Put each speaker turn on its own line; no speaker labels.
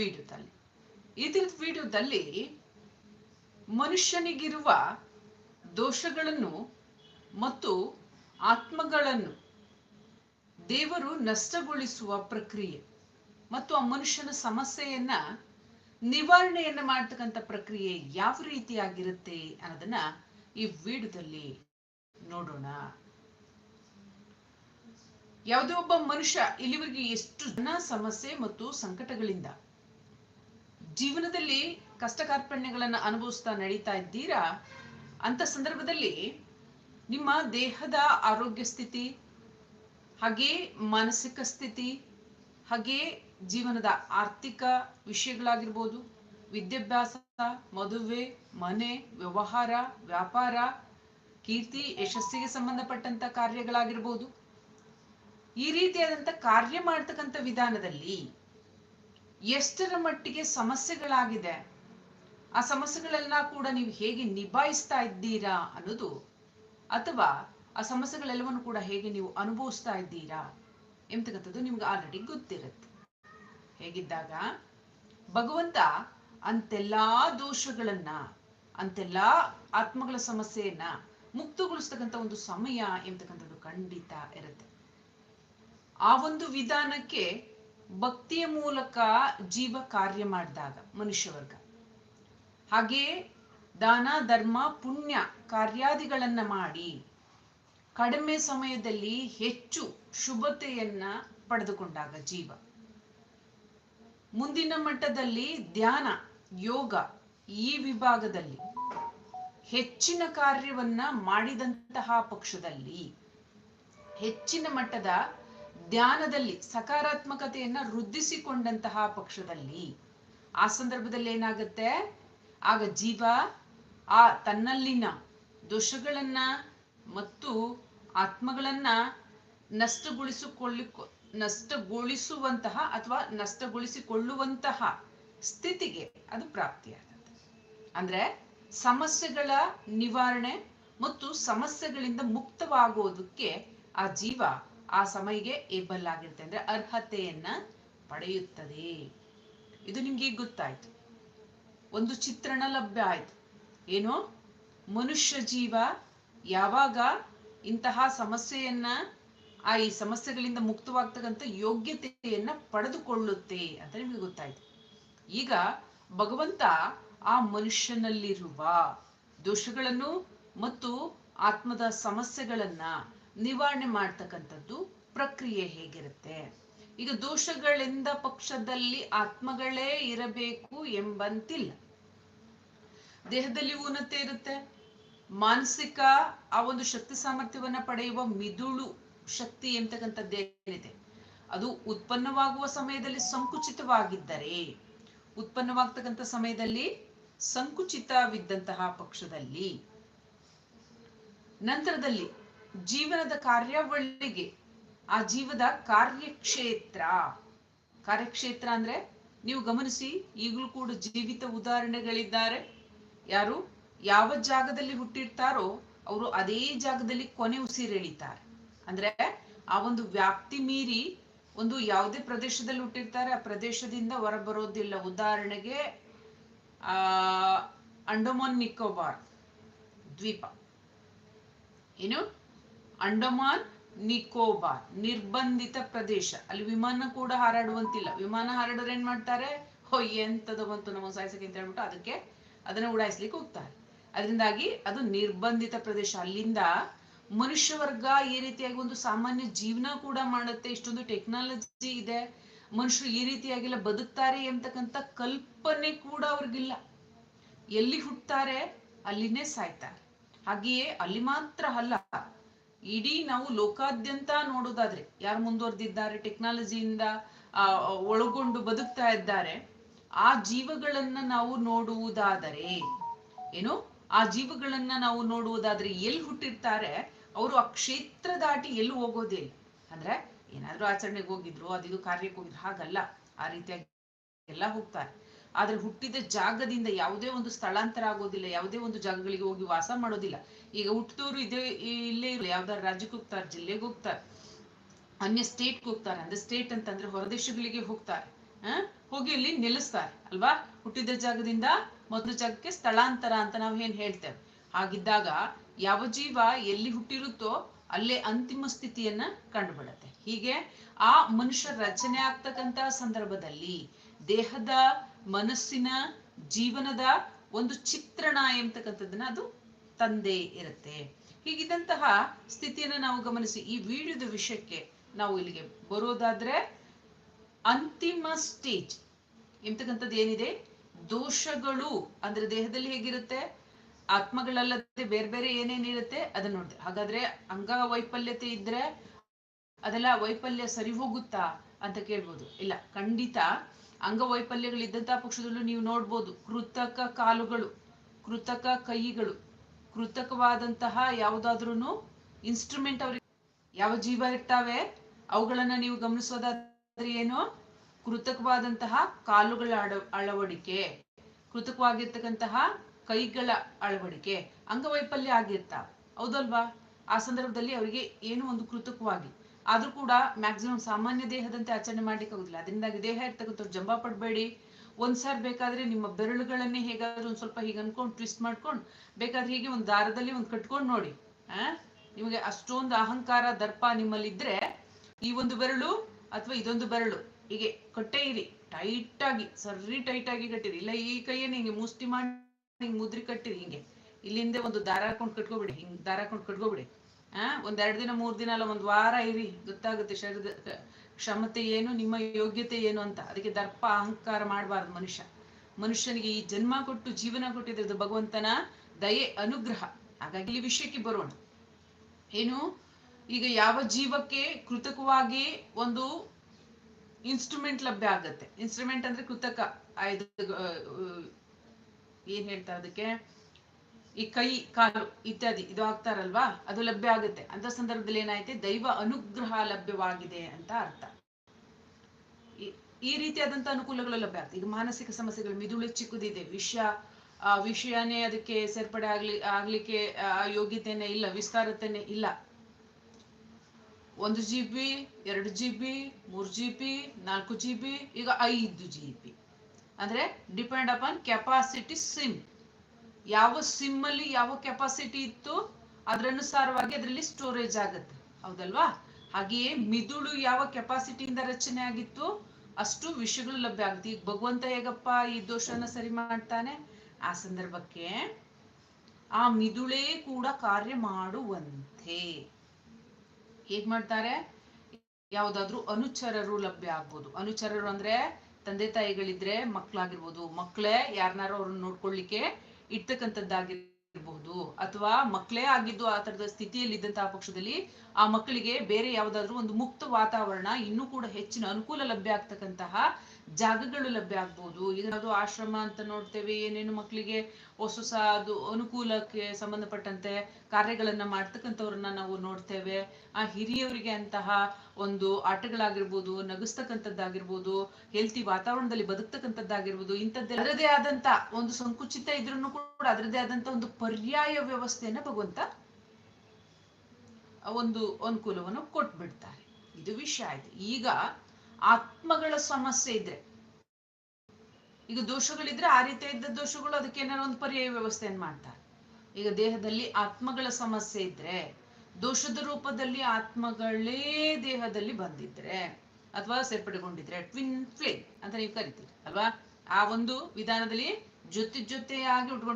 ವಿಡಿಯೋದಲ್ಲಿ. ದಿನದ ವಿಡಿಯೋದಲ್ಲಿ ಮನುಷ್ಯನಿಗಿರುವ ದೋಷಗಳನ್ನು ಮತ್ತು ಆತ್ಮಗಳನ್ನು ದೇವರು ನಷ್ಟಗೊಳಿಸುವ ಪ್ರಕ್ರಿಯೆ ಮತ್ತು ಆ ಮನುಷ್ಯನ ಸಮಸ್ಯೆಯನ್ನ ನಿವಾರಣೆಯನ್ನ ಮಾಡ್ತಕ್ಕಂಥ ಪ್ರಕ್ರಿಯೆ ಯಾವ ರೀತಿಯಾಗಿರುತ್ತೆ ಅನ್ನೋದನ್ನ ಈ ವಿಡಿಯೋದಲ್ಲಿ ನೋಡೋಣ. ಯಾವುದೇ ಒಬ್ಬ ಮನುಷ್ಯ ಇಲ್ಲಿವರೆಗೆ ಎಷ್ಟು ಜನ ಸಮಸ್ಯೆ ಮತ್ತು ಸಂಕಟಗಳಿಂದ ಜೀವನದಲ್ಲಿ ಕಷ್ಟ ಕಾರ್ಪಣ್ಯಗಳನ್ನ ಅನುಭವಿಸ್ತಾ ನಡೀತಾ ಇದ್ದೀರಾ? ಅಂತ ಸಂದರ್ಭದಲ್ಲಿ ನಿಮ್ಮ ದೇಹದ ಆರೋಗ್ಯ ಸ್ಥಿತಿ, ಹಾಗೆ ಮಾನಸಿಕ ಸ್ಥಿತಿ, ಹಾಗೆ ಜೀವನದ ಆರ್ಥಿಕ ವಿಷಯಗಳಾಗಿರ್ಬೋದು, ವಿದ್ಯಾಭ್ಯಾಸ, ಮದುವೆ, ಮನೆ, ವ್ಯವಹಾರ, ವ್ಯಾಪಾರ, ಕೀರ್ತಿ, ಯಶಸ್ಸಿಗೆ ಸಂಬಂಧಪಟ್ಟಂತ ಕಾರ್ಯಗಳಾಗಿರ್ಬೋದು. ಈ ರೀತಿಯಾದಂತ ಕಾರ್ಯ ಮಾಡ್ತಕ್ಕಂಥ ವಿಧಾನದಲ್ಲಿ ಎಷ್ಟರ ಮಟ್ಟಿಗೆ ಸಮಸ್ಯೆಗಳಾಗಿದೆ? ಆ ಸಮಸ್ಯೆಗಳೆಲ್ಲ ಕೂಡ ನೀವು ಹೇಗೆ ನಿಭಾಯಿಸ್ತಾ ಇದ್ದೀರಾ ಅನ್ನೋದು ಅಥವಾ ಆ ಸಮಸ್ಯೆಗಳೆಲ್ಲವನ್ನು ಕೂಡ ಹೇಗೆ ನೀವು ಅನುಭವಿಸ್ತಾ ಇದ್ದೀರಾ ಎಂತಕ್ಕಂಥದ್ದು ನಿಮ್ಗೆ ಆಲ್ರೆಡಿ ಗೊತ್ತಿರುತ್ತೆ. ಹೇಗಿದ್ದಾಗ ಭಗವಂತ ಅಂತೆಲ್ಲಾ ದೋಷಗಳನ್ನ, ಅಂತೆಲ್ಲಾ ಆತ್ಮಗಳ ಸಮಸ್ಯೆಯನ್ನ ಮುಕ್ತಗೊಳಿಸ್ತಕ್ಕಂಥ ಒಂದು ಸಮಯ ಎಂತಕ್ಕಂಥದ್ದು ಖಂಡಿತ ಇರುತ್ತೆ. ಆ ಒಂದು ವಿಧಾನಕ್ಕೆ ಭಕ್ತಿಯ ಮೂಲಕ ಜೀವ ಕಾರ್ಯ ಮಾಡಿದಾಗ ಮನುಷ್ಯ ವರ್ಗ ಹಾಗೆಯೇ ದಾನ, ಧರ್ಮ, ಪುಣ್ಯ ಕಾರ್ಯಾದಿಗಳನ್ನ ಮಾಡಿ ಕಡಿಮೆ ಸಮಯದಲ್ಲಿ ಹೆಚ್ಚು ಶುಭತೆಯನ್ನ ಪಡೆದುಕೊಂಡಾಗ ಜೀವ. ಮುಂದಿನ ಮಟ್ಟದಲ್ಲಿ ಧ್ಯಾನ, ಯೋಗ ಈ ವಿಭಾಗದಲ್ಲಿ ಹೆಚ್ಚಿನ ಕಾರ್ಯವನ್ನ ಮಾಡಿದಂತಹ ಪಕ್ಷದಲ್ಲಿ ಹೆಚ್ಚಿನ ಮಟ್ಟದ ಧ್ಯಾನದಲ್ಲಿ ಸಕಾರಾತ್ಮಕತೆಯನ್ನ ವೃದ್ಧಿಸಿಕೊಂಡಂತಹ ಪಕ್ಷದಲ್ಲಿ ಆ ಸಂದರ್ಭದಲ್ಲಿ ಏನಾಗುತ್ತೆ? ಆಗ ಜೀವ ಆ ತನ್ನಲ್ಲಿನ ದೋಷಗಳನ್ನ ಮತ್ತು ಆತ್ಮಗಳನ್ನ ನಷ್ಟಗೊಳಿಸಿಕೊಳ್ಳಿ ನಷ್ಟಗೊಳಿಸುವಂತಹ ಅಥವಾ ನಷ್ಟಗೊಳಿಸಿಕೊಳ್ಳುವಂತಹ ಸ್ಥಿತಿಗೆ ಅದು ಪ್ರಾಪ್ತಿಯಾಗುತ್ತೆ ಅಂದ್ರೆ ಸಮಸ್ಯೆಗಳ ನಿವಾರಣೆ ಮತ್ತು ಸಮಸ್ಯೆಗಳಿಂದ ಮುಕ್ತವಾಗೋದಕ್ಕೆ ಆ ಜೀವ ಆ ಸಮಯಗೆ ಏಬಲ್ ಆಗಿರುತ್ತೆ ಅಂದ್ರೆ ಅರ್ಹತೆಯನ್ನ ಪಡೆಯುತ್ತದೆ. ಇದು ನಿಮ್ಗೆ ಗೊತ್ತಾಯ್ತು. ಒಂದು ಚಿತ್ರಣ ಲಭ್ಯ ಆಯ್ತು. ಏನು? ಮನುಷ್ಯ ಜೀವ ಯಾವಾಗ ಇಂತಹ ಸಮಸ್ಯೆಯನ್ನ, ಆ ಈ ಸಮಸ್ಯೆಗಳಿಂದ ಮುಕ್ತವಾಗ್ತಕ್ಕಂಥ ಯೋಗ್ಯತೆಯನ್ನ ಪಡೆದುಕೊಳ್ಳುತ್ತೆ ಅಂತ ನಿಮ್ಗೆ ಗೊತ್ತಾಯ್ತು. ಈಗ ಭಗವಂತ ಆ ಮನುಷ್ಯನಲ್ಲಿರುವ ದೋಷಗಳನ್ನು ಮತ್ತು ಆತ್ಮದ ಸಮಸ್ಯೆಗಳನ್ನ ನಿವಾರಣೆ ಮಾಡ್ತಕ್ಕಂಥದ್ದು ಪ್ರಕ್ರಿಯೆ ಹೇಗಿರುತ್ತೆ? ಈಗ ದೋಷಗಳಿಂದ ಪಕ್ಷದಲ್ಲಿ ಆತ್ಮಗಳೇ ಇರಬೇಕು ಎಂಬಂತಿಲ್ಲ. ದೇಹದಲ್ಲಿ ಊನತೆ ಇರುತ್ತೆ. ಮಾನಸಿಕ ಆ ಒಂದು ಶಕ್ತಿ ಸಾಮರ್ಥ್ಯವನ್ನ ಪಡೆಯುವ ಮಿದುಳು ಶಕ್ತಿ ಎಂತಕ್ಕಂಥದ್ದೇನಿದೆ ಅದು ಉತ್ಪನ್ನವಾಗುವ ಸಮಯದಲ್ಲಿ ಸಂಕುಚಿತವಾಗಿದ್ದರೆ, ಉತ್ಪನ್ನವಾಗ್ತಕ್ಕಂಥ ಸಮಯದಲ್ಲಿ ಸಂಕುಚಿತವಿದ್ದಂತಹ ಪಕ್ಷದಲ್ಲಿ, ನಂತರದಲ್ಲಿ ಜೀವನದ ಕಾರ್ಯಾವಳಿಗೆ, ಆ ಜೀವದ ಕಾರ್ಯಕ್ಷೇತ್ರ. ಕಾರ್ಯಕ್ಷೇತ್ರ ಅಂದ್ರೆ ನೀವು ಗಮನಿಸಿ, ಈಗಲೂ ಕೂಡ ಜೀವಿತ ಉದಾಹರಣೆಗಳಿದ್ದಾರೆ. ಯಾರು, ಯಾವ ಜಾಗದಲ್ಲಿ ಹುಟ್ಟಿರ್ತಾರೋ ಅವರು ಅದೇ ಜಾಗದಲ್ಲಿ ಕೊನೆ ಉಸಿರೆಳಿತಾರೆ ಅಂದ್ರೆ ಆ ಒಂದು ವ್ಯಾಪ್ತಿ ಮೀರಿ ಒಂದು ಯಾವುದೇ ಪ್ರದೇಶದಲ್ಲಿ ಹುಟ್ಟಿರ್ತಾರೆ, ಆ ಪ್ರದೇಶದಿಂದ ಹೊರಬರೋದಿಲ್ಲ. ಉದಾಹರಣೆಗೆ, ಆ, ಅಂಡಮಾನ್ ನಿಕೋಬಾರ್ ದ್ವೀಪ. ಏನು? ಅಂಡಮಾನ್ ನಿಕೋಬಾರ್, ನಿರ್ಬಂಧಿತ ಪ್ರದೇಶ. ಅಲ್ಲಿ ವಿಮಾನ ಕೂಡ ಹಾರಾಡುವಂತಿಲ್ಲ. ವಿಮಾನ ಹಾರಾಡಿದ್ರೆ ಏನ್ ಮಾಡ್ತಾರೆ? ಹೋ ಎಂತದ ಬಂತು ನಮ್ಮ ಸಾಯಿಸಕ್ಕೆ ಅಂತ ಹೇಳ್ಬಿಟ್ಟು ಅದಕ್ಕೆ ಅದನ್ನ ಉಡಾಯಿಸ್ಲಿಕ್ಕೆ ಹೋಗ್ತಾರೆ. ಅದರಿಂದಾಗಿ ಅದು ನಿರ್ಬಂಧಿತ ಪ್ರದೇಶ. ಅಲ್ಲಿಂದ ಮನುಷ್ಯ ವರ್ಗ ಈ ರೀತಿಯಾಗಿ ಒಂದು ಸಾಮಾನ್ಯ ಜೀವನ ಕೂಡ ಮಾಡುತ್ತೆ. ಇಷ್ಟೊಂದು ಟೆಕ್ನಾಲಜಿ ಇದೆ. ಮನುಷ್ಯರು ಈ ರೀತಿಯಾಗಿಲ್ಲ ಬದುಕ್ತಾರೆ ಎಂತಕ್ಕಂಥ ಕಲ್ಪನೆ ಕೂಡ ಅವ್ರಿಗಿಲ್ಲ. ಎಲ್ಲಿ ಹುಟ್ಟುತ್ತಾರೆ ಅಲ್ಲಿನೇ ಸಾಯ್ತಾರೆ. ಹಾಗೆಯೇ ಅಲ್ಲಿ ಮಾತ್ರ ಅಲ್ಲ ಇಡೀ ನಾವು ಲೋಕಾದ್ಯಂತ ನೋಡೋದಾದ್ರೆ, ಯಾರು ಮುಂದುವರೆದಿದ್ದಾರೆ, ಟೆಕ್ನಾಲಜಿಯಿಂದ ಒಳಗೊಂಡು ಬದುಕ್ತಾ ಇದ್ದಾರೆ, ಆ ಜೀವಗಳನ್ನ ನಾವು ನೋಡುವುದಾದರೆ, ಏನು? ಆ ಜೀವಗಳನ್ನ ನಾವು ನೋಡುವುದಾದ್ರೆ ಎಲ್ಲಿ ಹುಟ್ಟಿರ್ತಾರೆ? ಅವರು ಆ ಕ್ಷೇತ್ರ ದಾಟಿ ಎಲ್ಲಿ ಹೋಗೋದೇ ಅಂದ್ರೆ ಏನಾದ್ರೂ ಆಚರಣೆಗೆ ಹೋಗಿದ್ರು, ಅದಿದು ಕಾರ್ಯಕ್ಕೆ ಹೋಗಿದ್ರು, ಹಾಗಲ್ಲ. ಆ ರೀತಿಯಾಗಿ ಎಲ್ಲ ಹೋಗ್ತಾರೆ. ಆದ್ರೆ ಹುಟ್ಟಿದ ಜಾಗದಿಂದ ಯಾವುದೇ ಒಂದು ಸ್ಥಳಾಂತರ ಆಗೋದಿಲ್ಲ, ಯಾವುದೇ ಒಂದು ಜಾಗಗಳಿಗೆ ಹೋಗಿ ವಾಸ ಮಾಡೋದಿಲ್ಲ. ಈಗ ಹುಟ್ಟಿದವರು ಇದೇ, ಇಲ್ಲೇ ಇರಲಿ, ಯಾವ್ದಾದ್ರು ರಾಜ್ಯಕ್ಕೆ ಹೋಗ್ತಾರೆ, ಜಿಲ್ಲೆಗೆ ಹೋಗ್ತಾರೆ, ಅನ್ಯ ಸ್ಟೇಟ್ಗೆ ಹೋಗ್ತಾರೆ, ಅಂದ್ರೆ ಸ್ಟೇಟ್ ಅಂತಂದ್ರೆ ಹೊರದೇಶಗಳಿಗೆ ಹೋಗ್ತಾರೆ ಹೋಗಿ ಅಲ್ಲಿ ನಿಲ್ಲಿಸ್ತಾರೆ ಅಲ್ವಾ? ಹುಟ್ಟಿದ ಜಾಗದಿಂದ ಮೊದಲ ಜಾಗಕ್ಕೆ ಸ್ಥಳಾಂತರ ಅಂತ ನಾವು ಏನ್ ಹೇಳ್ತೇವೆ? ಹಾಗಿದ್ದಾಗ ಯಾವ ಜೀವ ಎಲ್ಲಿ ಹುಟ್ಟಿರುತ್ತೋ ಅಲ್ಲೇ ಅಂತಿಮ ಸ್ಥಿತಿಯನ್ನ ಕಂಡುಬಿಡತ್ತೆ. ಹೀಗೆ ಆ ಮನುಷ್ಯ ರಚನೆ ಆಗ್ತಕ್ಕಂತ ಸಂದರ್ಭದಲ್ಲಿ ದೇಹದ ಮನಸ್ಸಿನ ಜೀವನದ ಒಂದು ಚಿತ್ರಣ ಎಂಬತಕ್ಕಂಥದ್ದನ್ನ ಅದು ತಂದೆ ಇರುತ್ತೆ. ಹೀಗಿದ್ದಂತಹ ಸ್ಥಿತಿಯನ್ನ ನಾವು ಗಮನಿಸಿ ಈ ವಿಡಿಯೋದ ವಿಷಯಕ್ಕೆ ನಾವು ಇಲ್ಲಿಗೆ ಬರೋದಾದ್ರೆ ಅಂತಿಮ ಸ್ಟೇಜ್ ಎಂತಕ್ಕಂಥದ್ದು ಏನಿದೆ? ದೋಷಗಳು ಅಂದ್ರೆ ದೇಹದಲ್ಲಿ ಹೇಗಿರುತ್ತೆ? ಆತ್ಮಗಳಲ್ಲದೆ ಬೇರೆ ಬೇರೆ ಏನೇನಿರುತ್ತೆ ಅದನ್ನ ನೋಡಿದೆ ಹಾಗಾದ್ರೆ ಅಂಗ ವೈಫಲ್ಯತೆ ಇದ್ರೆ ಅದೆಲ್ಲ ವೈಫಲ್ಯ ಸರಿ ಹೋಗುತ್ತಾ ಅಂತ ಕೇಳ್ಬೋದು. ಇಲ್ಲ, ಖಂಡಿತ ಅಂಗವೈಫಲ್ಯಗಳಿದ್ದಂತಹ ಪಕ್ಷದಲ್ಲೂ ನೀವು ನೋಡ್ಬೋದು ಕೃತಕ ಕಾಲುಗಳು, ಕೃತಕ ಕೈಗಳು, ಕೃತಕವಾದಂತಹ ಯಾವುದಾದ್ರೂ ಇನ್ಸ್ಟ್ರೂಮೆಂಟ್ ಅವ್ರಿಗೆ ಯಾವ ಜೀವ ಇರ್ತಾವೆ, ಅವುಗಳನ್ನ ನೀವು ಗಮನಿಸೋದಾದ್ರೆ ಏನು? ಕೃತಕವಾದಂತಹ ಕಾಲುಗಳ ಅಡ ಅಳವಡಿಕೆ, ಕೃತಕವಾಗಿರ್ತಕ್ಕಂತಹ ಕೈಗಳ ಅಳವಡಿಕೆ, ಅಂಗವೈಫಲ್ಯ ಆಗಿರ್ತಾವ ಹೌದಲ್ವಾ? ಆ ಸಂದರ್ಭದಲ್ಲಿ ಅವರಿಗೆ ಏನು ಒಂದು ಕೃತಕವಾಗಿ ಆದ್ರೂ ಕೂಡ ಮ್ಯಾಕ್ಸಿಮಮ್ ಸಾಮಾನ್ಯ ದೇಹದಂತೆ ಆಚರಣೆ ಮಾಡ್ಲಿಕ್ಕೆ ಆಗುದಿಲ್ಲ. ಅದರಿಂದಾಗಿ ದೇಹ ಇರ್ತಕ್ಕಂಥವ್ರು ಜಂಬ ಪಡ್ಬೇಡಿ. ಒಂದ್ಸಾರಿ ಬೇಕಾದ್ರೆ ನಿಮ್ಮ ಬೆರಳುಗಳನ್ನೇ ಹೇಗಾದ್ರೂ ಒಂದ್ ಸ್ವಲ್ಪ ಹೀಗೆ ಅನ್ಕೊಂಡು ಟ್ವಿಸ್ಟ್ ಮಾಡ್ಕೊಂಡು ಬೇಕಾದ್ರೆ ಹೀಗೆ ಒಂದು ದಾರದಲ್ಲಿ ಒಂದು ಕಟ್ಕೊಂಡು ನೋಡಿ. ಆ? ನಿಮಗೆ ಅಷ್ಟೊಂದು ಅಹಂಕಾರ, ದರ್ಪ ನಿಮ್ಮಲ್ಲಿ ಇದ್ರೆ ಈ ಒಂದು ಬೆರಳು ಅಥವಾ ಇದೊಂದು ಬೆರಳು, ಹೀಗೆ ಕಟ್ಟೇ ಇರಿ. ಟೈಟ್ ಆಗಿ ಸರಿ ಟೈಟ್ ಆಗಿ ಕಟ್ಟಿರಿ. ಇಲ್ಲ ಈ ಕೈಯನ್ನು ಹಿಂಗೆ ಮುಷ್ಟಿ ಮಾಡಿ ಹಿಂಗೆ ಮುದ್ರಿ ಕಟ್ಟಿರಿ ಹಿಂಗೆ. ಇಲ್ಲಿಂದ ಒಂದು ದಾರ ಹಾಕೊಂಡು ಕಟ್ಕೋಬಿಡಿ, ಹಿಂಗ್ ದಾರ ಹಾಕೊಂಡು ಕಟ್ಕೋಬಿಡಿ. ಆ ಒಂದ್ ಎರಡ್ ದಿನ, ಮೂರ್ ದಿನ ಅಲ್ಲ, ಒಂದ್ ವಾರ ಇರಿ. ಗೊತ್ತಾಗುತ್ತೆ ಶರೀರದ ಕ್ಷಮತೆ ಏನು, ನಿಮ್ಮ ಯೋಗ್ಯತೆ ಏನು ಅಂತ. ಅದಕ್ಕೆ ದರ್ಪ, ಅಹಂಕಾರ ಮಾಡಬಾರ್ದು ಮನುಷ್ಯ. ಮನುಷ್ಯನಿಗೆ ಈ ಜನ್ಮ ಕೊಟ್ಟು ಜೀವನ ಕೊಟ್ಟಿದ್ದು ಭಗವಂತನ ದಯೆ, ಅನುಗ್ರಹ. ಹಾಗಾಗಿ ಇಲ್ಲಿ ವಿಷಯಕ್ಕೆ ಬರೋಣ. ಏನು? ಈಗ ಯಾವ ಜೀವಕ್ಕೆ ಕೃತಕವಾಗಿ ಒಂದು ಇನ್ಸ್ಟ್ರೂಮೆಂಟ್ ಲಭ್ಯ ಆಗತ್ತೆ. ಇನ್ಸ್ಟ್ರೂಮೆಂಟ್ ಅಂದ್ರೆ ಕೃತಕ. ಆಯ್ದ ಏನ್ ಹೇಳ್ತಾರೆ ಅದಕ್ಕೆ? ಈ ಕೈ, ಕಾಲು ಇತ್ಯಾದಿ ಇದು ಆಗ್ತಾರಲ್ವಾ ಅದು ಲಭ್ಯ ಆಗುತ್ತೆ. ಅಂತ ಸಂದರ್ಭದಲ್ಲಿ ಏನಾಯ್ತೆ? ದೈವ ಅನುಗ್ರಹ ಲಭ್ಯವಾಗಿದೆ ಅಂತ ಅರ್ಥ. ಈ- ರೀತಿಯಾದಂತ ಅನುಕೂಲಗಳು ಲಭ್ಯ ಆಗ್ತದೆ. ಈಗ ಮಾನಸಿಕ ಸಮಸ್ಯೆಗಳು, ಮಿದುಳು ಚಿಕ್ಕದಿದೆ. ವಿಷಯ ಆ, ವಿಷಯನೇ ಅದಕ್ಕೆ ಸೇರ್ಪಡೆ ಆಗ್ಲಿ, ಆಗ್ಲಿಕ್ಕೆ ಯೋಗ್ಯತೆನೆ ಇಲ್ಲ, ವಿಸ್ತಾರತೆನೆ ಇಲ್ಲ. ಒಂದು ಜಿ ಬಿ ಎರಡು ಜಿ ಬಿ ಮೂರು ಜಿ ಬಿ ನಾಲ್ಕು ಜಿ ಬಿ ಈಗ ಐದು ಜಿ ಬಿ ಅಂದ್ರೆ ಡಿಪೆಂಡ್ ಅಪಾನ್ ಕೆಪಾಸಿಟಿ ಸಿಮ್ ಯಾವ ಸಿಮ್ ಅಲ್ಲಿ ಯಾವ ಕೆಪಾಸಿಟಿ ಇತ್ತು ಅನುಸಾರವಾಗಿ ಅದರಲ್ಲಿ ಸ್ಟೋರೇಜ್ ಆಗುತ್ತೆ. ಹೌದಲ್ವಾ? ಹಾಗೆಯೇ ಮಿದುಳು ಯಾವ ಕೆಪಾಸಿಟಿಯಿಂದ ರಚನೆ ಆಗಿತ್ತು ಅಷ್ಟು ವಿಷಯಗಳು ಲಭ್ಯ ಆಗುತ್ತೆ. ಈಗ ಭಗವಂತ ಹೇಗಪ್ಪ ಈ ದೋಷನ ಸರಿ ಮಾಡ್ತಾನೆ? ಆ ಸಂದರ್ಭಕ್ಕೆ ಆ ಮಿದುಳೇ ಕೂಡ ಕಾರ್ಯ ಮಾಡುವಂತೆ. ಹೇಗ್ ಮಾಡ್ತಾರೆ? ಯಾವ್ದಾದ್ರು ಅನುಚರರು ಲಭ್ಯ ಆಗ್ಬೋದು. ಅನುಚರರು ಅಂದ್ರೆ ತಂದೆ ತಾಯಿಗಳಿದ್ರೆ ಮಕ್ಳಾಗಿರ್ಬೋದು. ಮಕ್ಳೇ ಯಾರನ್ನಾರು ಅವ್ರನ್ನ ನೋಡ್ಕೊಳ್ಳಿಕ್ಕೆ ಇರ್ತಕ್ಕಂಥದ್ದಾಗಿರ್ಬಹುದು. ಅಥವಾ ಮಕ್ಕಳೇ ಆಗಿದ್ದು ಆ ತರದ ಸ್ಥಿತಿಯಲ್ಲಿ ಇದ್ದಂತಹ ಪಕ್ಷದಲ್ಲಿ ಆ ಮಕ್ಕಳಿಗೆ ಬೇರೆ ಯಾವುದಾದ್ರೂ ಒಂದು ಮುಕ್ತ ವಾತಾವರಣ ಇನ್ನೂ ಕೂಡ ಹೆಚ್ಚಿನ ಅನುಕೂಲ ಲಭ್ಯ ಆಗ್ತಕ್ಕಂತಹ ಜಾಗಗಳು ಲಭ್ಯ ಆಗ್ಬೋದು. ಏನಾದ್ರು ಆಶ್ರಮ ಅಂತ ನೋಡ್ತೇವೆ, ಏನೇನು ಮಕ್ಕಳಿಗೆ ಹೊಸ ಹೊಸ ಅದು ಅನುಕೂಲಕ್ಕೆ ಸಂಬಂಧಪಟ್ಟಂತೆ ಕಾರ್ಯಗಳನ್ನ ಮಾಡ್ತಕ್ಕಂಥವ್ರನ್ನ ನಾವು ನೋಡ್ತೇವೆ. ಆ ಹಿರಿಯವರಿಗೆ ಅಂತಹ ಒಂದು ಆಟಗಳಾಗಿರ್ಬೋದು, ನಗಿಸ್ತಕ್ಕಂಥದ್ದಾಗಿರ್ಬೋದು ಹೆಲ್ತಿ ವಾತಾವರಣದಲ್ಲಿ ಬದುಕ್ತಕ್ಕಂಥದ್ದಾಗಿರ್ಬೋದು ಇಂಥದ್ದೇ ಅದರದೇ ಆದಂತ ಒಂದು ಸಂಕುಚಿತ ಇದ್ರೂ ಕೂಡ ಅದರದೇ ಆದಂತ ಒಂದು ಪರ್ಯಾಯ ವ್ಯವಸ್ಥೆಯನ್ನ ಭಗವಂತ ಒಂದು ಅನುಕೂಲವನ್ನು ಕೊಟ್ಬಿಡ್ತಾರೆ. ಇದು ವಿಷಯ ಆಯ್ತು. ಈಗ ಆತ್ಮಗಳ ಸಮಸ್ಯೆ ಇದ್ರೆ ಈಗ ದೋಷಗಳಿದ್ರೆ ಆ ರೀತಿ ಇದ್ದ ದೋಷಗಳು ಅದಕ್ಕೆ ಏನಾರು ಒಂದು ಪರ್ಯಾಯ ವ್ಯವಸ್ಥೆಯನ್ನು ಮಾಡ್ತಾರೆ. ಈಗ ದೇಹದಲ್ಲಿ ಆತ್ಮಗಳ ಸಮಸ್ಯೆ ಇದ್ರೆ, ದೋಷದ ರೂಪದಲ್ಲಿ ಆತ್ಮಗಳೇ ದೇಹದಲ್ಲಿ ಬಂದಿದ್ರೆ, ಅಥವಾ ಸೇರ್ಪಡೆಗೊಂಡಿದ್ರೆ ಟ್ವಿನ್ ಫ್ಲೇಮ್ ಅಂತ ನೀವು ಕರಿತೀರಿ, ಅಲ್ವಾ? ಆ ಒಂದು ವಿಧಾನದಲ್ಲಿ ಜೊತೆ ಜೊತೆಯಾಗಿ ಉಟ್ಕೊಂಡು